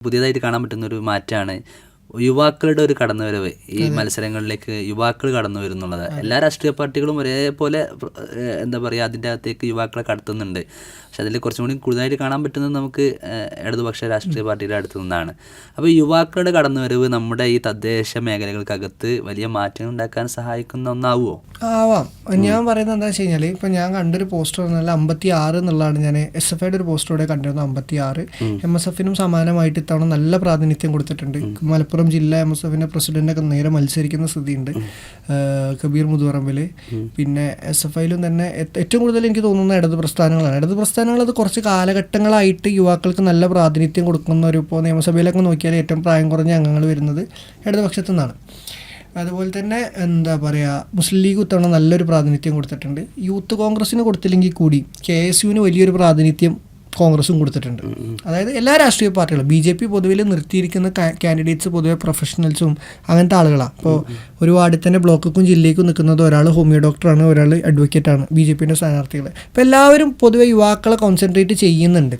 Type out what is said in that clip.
പുതിയതായിട്ട് കാണാൻ പറ്റുന്ന ഒരു മാറ്റമാണ് യുവാക്കളുടെ ഒരു കടന്നുവരവ് ഈ മത്സരങ്ങളിലേക്ക് യുവാക്കൾ കടന്നു വരുന്നുള്ളത്. എല്ലാ രാഷ്ട്രീയ പാർട്ടികളും ഒരേപോലെ എന്താ പറയുക അതിന്റെ അകത്തേക്ക് യുവാക്കളെ കടത്തുന്നുണ്ട്. പക്ഷെ അതിൽ കുറച്ചും കൂടി കൂടുതലായിട്ട് കാണാൻ പറ്റുന്നത് നമുക്ക് ഇടതുപക്ഷ രാഷ്ട്രീയ പാർട്ടിയുടെ അടുത്തു നിന്നാണ്. അപ്പോൾ യുവാക്കളുടെ കടന്നുവരവ് നമ്മുടെ ഈ തദ്ദേശ മേഖലകൾക്കകത്ത് വലിയ മാറ്റങ്ങൾ ഉണ്ടാക്കാൻ സഹായിക്കുന്ന ഒന്നാവുമോ? ആവാം. ഞാൻ പറയുന്നത് എന്താ വെച്ച് കഴിഞ്ഞാൽ ഇപ്പം ഞാൻ കണ്ടൊരു പോസ്റ്റർ പറഞ്ഞാൽ അമ്പത്തി ആറ് എന്നുള്ളതാണ് ഞാൻ എസ് എഫ് ഐയുടെ ഒരു പോസ്റ്ററോടെ കണ്ടിരുന്നത് അമ്പത്തി ആറ് എം എസ് എഫിനും സമാനമായിട്ട് ഇത്തവണ നല്ല പ്രാതിനിധ്യം കൊടുത്തിട്ടുണ്ട്. മലപ്പുറം ജില്ലാ എം എസ് എഫിന്റെ പ്രസിഡന്റൊക്കെ നേരെ മത്സരിക്കുന്ന സ്ഥിതിയുണ്ട്. കബീർ മുതുപറമ്പിൽ പിന്നെ എസ് എഫ് ഐയിലും തന്നെ ഏറ്റവും കൂടുതൽ എനിക്ക് തോന്നുന്ന ഇടത് പ്രസ്ഥാനങ്ങളാണ്. ഇടത് പ്രസ്ഥാനങ്ങൾ അത് കുറച്ച് കാലഘട്ടങ്ങളായിട്ട് യുവാക്കൾക്ക് നല്ല പ്രാതിനിധ്യം കൊടുക്കുന്ന ഒരു ഇപ്പോൾ നിയമസഭയിലൊക്കെ നോക്കിയാൽ ഏറ്റവും പ്രായം കുറഞ്ഞ അംഗങ്ങൾ വരുന്നത് ഇടതുപക്ഷത്തു നിന്നാണ്. അതുപോലെ തന്നെ എന്താ പറയുക മുസ്ലിം ലീഗ് ഇത്തവണ നല്ലൊരു പ്രാതിനിധ്യം കൊടുത്തിട്ടുണ്ട്. യൂത്ത് കോൺഗ്രസ്സിന് കൊടുത്തില്ലെങ്കിൽ കൂടി കെ എസ് യുവിന് വലിയൊരു പ്രാതിനിധ്യം കോൺഗ്രസും കൊടുത്തിട്ടുണ്ട്. അതായത് എല്ലാ രാഷ്ട്രീയ പാർട്ടികളും ബി ജെ പി പൊതുവിൽ നിർത്തിയിരിക്കുന്ന കാൻഡിഡേറ്റ്സ് പൊതുവെ പ്രൊഫഷണൽസും അങ്ങനത്തെ ആളുകളാണ് അപ്പോൾ ഒരു വാർഡിൽ തന്നെ ബ്ലോക്കും ജില്ലയ്ക്കും നിൽക്കുന്നത് ഒരാൾ ഹോമിയോ ഡോക്ടറാണ് ഒരാൾ അഡ്വക്കേറ്റാണ് ബി ജെ പിന്റെ സ്ഥാനാർത്ഥികൾ അപ്പോൾ എല്ലാവരും പൊതുവെ യുവാക്കളെ കോൺസെൻട്രേറ്റ് ചെയ്യുന്നുണ്ട്.